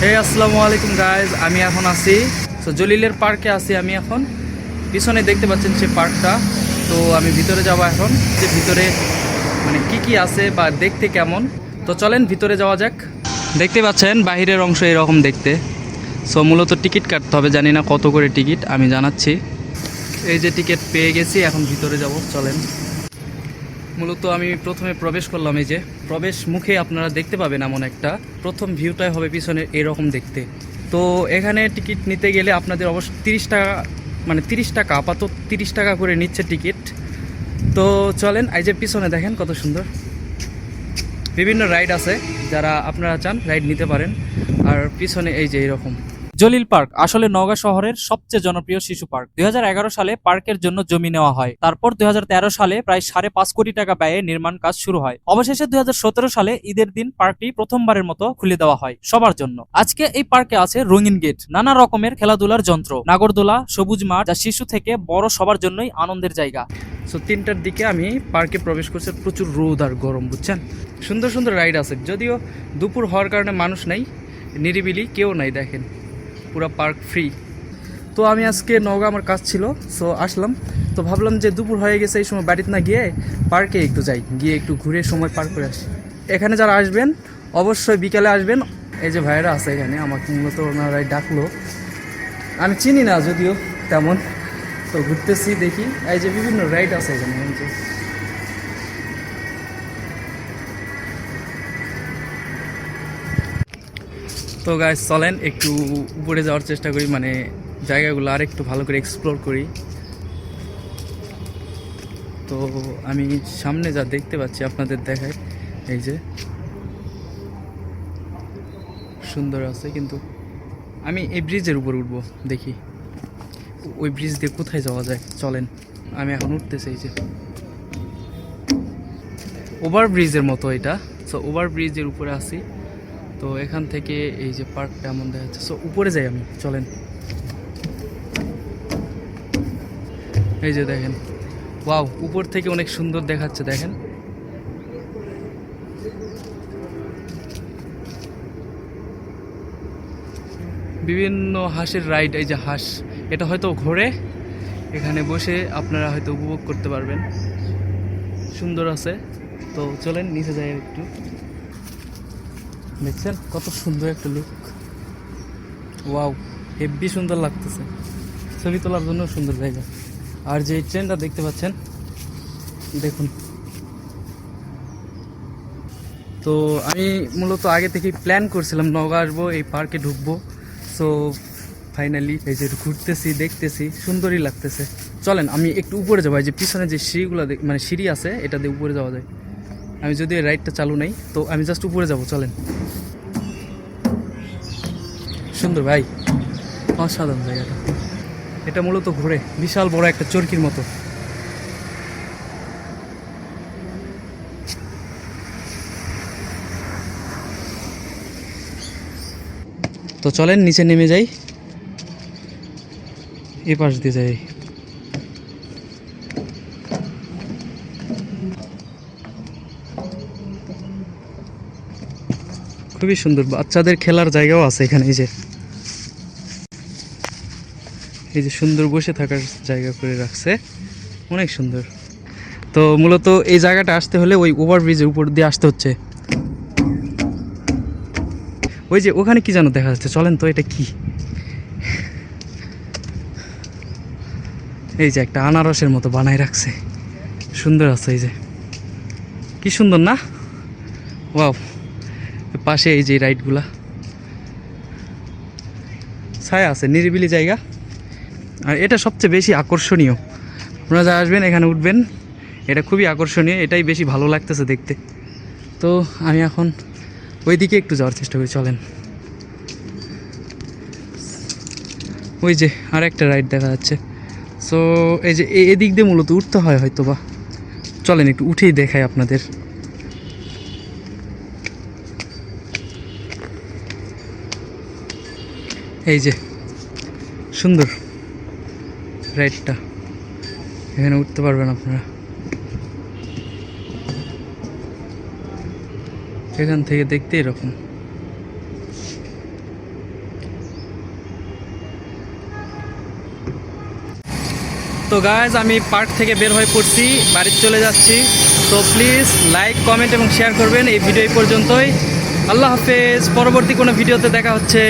হে আসসালামু আলাইকুম গাইজ আমি এখন আছি। তো জলিলের পার্কে আছি আমি এখন। পিছনে দেখতে পাচ্ছেন সে পার্কটা। তো আমি ভিতরে যাব এখন। যে ভিতরে মানে কি কি আছে বা দেখতে কেমন। তো চলেন ভিতরে যাওয়া যাক। দেখতে পাচ্ছেন, বাহিরের অংশ এরকম দেখতে। সো মূলত টিকিট কাটতে হবে। জানি না কত করে টিকিট, আমি জানাচ্ছি। এই যে টিকিট পেয়ে গেছি, এখন ভিতরে যাব। চলেন। মূলত আমি প্রথমে প্রবেশ করলাম এই যে। প্রবেশ মুখে আপনারা দেখতে পাবেন এমন একটা। প্রথম ভিউটাই হবে পিছনে এরকম দেখতে। তো এখানে টিকিট নিতে গেলে আপনাদের অবশ্য তিরিশ টাকা মানে তিরিশ টাকা, আপাতত তিরিশ টাকা করে নিচ্ছে টিকিট। তো চলেন, এই যে পিছনে দেখেন কত সুন্দর। বিভিন্ন রাইড আছে, যারা আপনারা চান রাইড নিতে পারেন। আর পিছনে এই যে এরকম। জলিল পার্ক আসলে নওগাঁ শহরের সবচেয়ে জনপ্রিয় শিশু পার্ক। দুই হাজার এগারো সালে পার্কের জন্য জমি নেওয়া হয়। তারপর দু হাজার তেরো সালে প্রায় সাড়ে পাঁচ কোটি টাকা ব্যয়ে নির্মাণ কাজ শুরু হয়। অবশেষে দু হাজার সতেরো সালে ঈদের দিন পার্কটি প্রথমবারের মতো খুলে দেওয়া হয় সবার জন্য। আজকে এই পার্কে আছে রঙিন গেট, নানা রকমের খেলাধুলার যন্ত্র, নাগরদোলা, সবুজ মাঠ যা শিশু থেকে বড় সবার জন্যই আনন্দের জায়গা। সো তিনটার দিকে আমি পার্কে প্রবেশ করছি, প্রচুর রোদ আর গরম, বুঝছেন? সুন্দর সুন্দর রাইড আছে। যদিও দুপুর হওয়ার কারণে মানুষ নাই, নিরিবিলি কেউ নাই, দেখেন। পুরো পার্ক ফ্রি তো আমি আজকে নওগাঁ আমার কাজ ছিল সো আসলাম। তো ভাবলাম যে দুপুর হয়ে গেছে, এই সময় বাড়িতে না গিয়ে পার্কে একটু যাই, গিয়ে একটু ঘুরে সময় পার করে আসি। এখানে যারা আসবেন, অবশ্যই বিকালে আসবেন। এই যে ভাইয়েরা আছে এখানে, আমাকে মূলত ওনারাই ডাকলো। আমি চিনি না, যদিও তেমন। তো ঘুরতেছি, দেখি। এই যে বিভিন্ন রাইড আছে এখানে তো গাছ চলেন, একটু উপরে যাওয়ার চেষ্টা করি মানে জায়গাগুলো আর একটু ভালো করে এক্সপ্লোর করি। তো আমি সামনে যা দেখতে পাচ্ছি, আপনাদের দেখায় এই যে। সুন্দর আছে, কিন্তু আমি এই ব্রিজের উপর উঠবো, দেখি। ওই ব্রিজ দিয়ে কোথায় যাওয়া যায়? চলেন, আমি এখন উঠতেছি, এই যে। ওভার ব্রিজের মতো এটা। সো ওভার ব্রিজের উপরে আছি। তো এখান থেকে এই যে পার্কটা এমন দেখা যাচ্ছে। সো উপরে যাই আমি, চলেন। এই যে দেখেন ওয়াও উপর থেকে অনেক সুন্দর দেখাচ্ছে, দেখেন। বিভিন্ন হাঁসের রাইড এই যে হাঁস, এটা হয়তো ঘোরে, এখানে বসে আপনারা হয়তো উপভোগ করতে পারবেন। সুন্দর আছে। তো চলেন, নিচে যাই একটু। দেখছেন? কত সুন্দর একটা লুক ওয়াও হেভি সুন্দর লাগতেছে। ছবি তোলার জন্য সুন্দর জায়গা। আর যে ট্রেনটা দেখতে পাচ্ছেন, দেখুন। তো আমি মূলত আগে থেকেই প্ল্যান করছিলাম নগা আসব, এই পার্কে ঢুকবো। সো ফাইনালি এই যে ঘুরতেছি, দেখতেছি, সুন্দরই লাগতেছে। চলেন, আমি একটু উপরে যাব। এই যে পিছনে যে সিঁড়িগুলো মানে সিঁড়ি আছে, এটা দিয়ে উপরে যাওয়া যায়। আমি যদি রাইডটা চালু নেই, তো আমি জাস্ট উপরে যাব, চলেন। সুন্দর ভাই, অসাধারণ জায়গাটা। এটা মূলত ঘুরে, বিশাল বড় একটা চরকির মতো। তো চলেন, নিচে নেমে যাই। এ পাশ দিয়ে যাই। খুবই সুন্দর, বাচ্চাদের খেলার জায়গাও আছে এখানে, এই যে। এই যে সুন্দর বসে থাকার জায়গা করে রাখছে, অনেক সুন্দর। তো মূলত এই জায়গাটা আসতে হলে ওই ওভারব্রিজের উপর দিয়ে আসতে হচ্ছে। ওই যে ওখানে কি যেন দেখা যাচ্ছে, চলেন তো এটা কি? এই যে একটা আনারসের মতো বানায় রাখছে, সুন্দর আছে এই যে। কি সুন্দর না? ওয়াও। পাশে এই যে রাইডগুলা। ছায়া আছে, নিরিবিলি জায়গা। আর এটা সবচেয়ে বেশি আকর্ষণীয়। আপনারা যা আসবেন, এখানে উঠবেন। এটা খুবই আকর্ষণীয়, এটাই বেশি ভালো লাগতেছে দেখতে। তো আমি এখন ওই দিকে একটু যাওয়ার চেষ্টা করি, চলেন। ওই যে আর একটা রাইড দেখা যাচ্ছে। সো এই যে এদিক দিয়ে মূলত উঠতে হয় হয়তো বা চলেন, একটু উঠেই দেখাই আপনাদের। এই যে, সুন্দর রাইডটা এখানে উঠতে পারবেন আপনারা। এখান থেকে দেখতে এরকম। তো গাইজ আমি পার্ক থেকে বের হয়ে পড়ছি বাড়ির চলে যাচ্ছি। তো প্লিজ লাইক কমেন্ট এবং শেয়ার করবেন। এই ভিডিও এই পর্যন্তই। আল্লাহ হাফেজ। পরবর্তী কোনো ভিডিওতে দেখা হচ্ছে।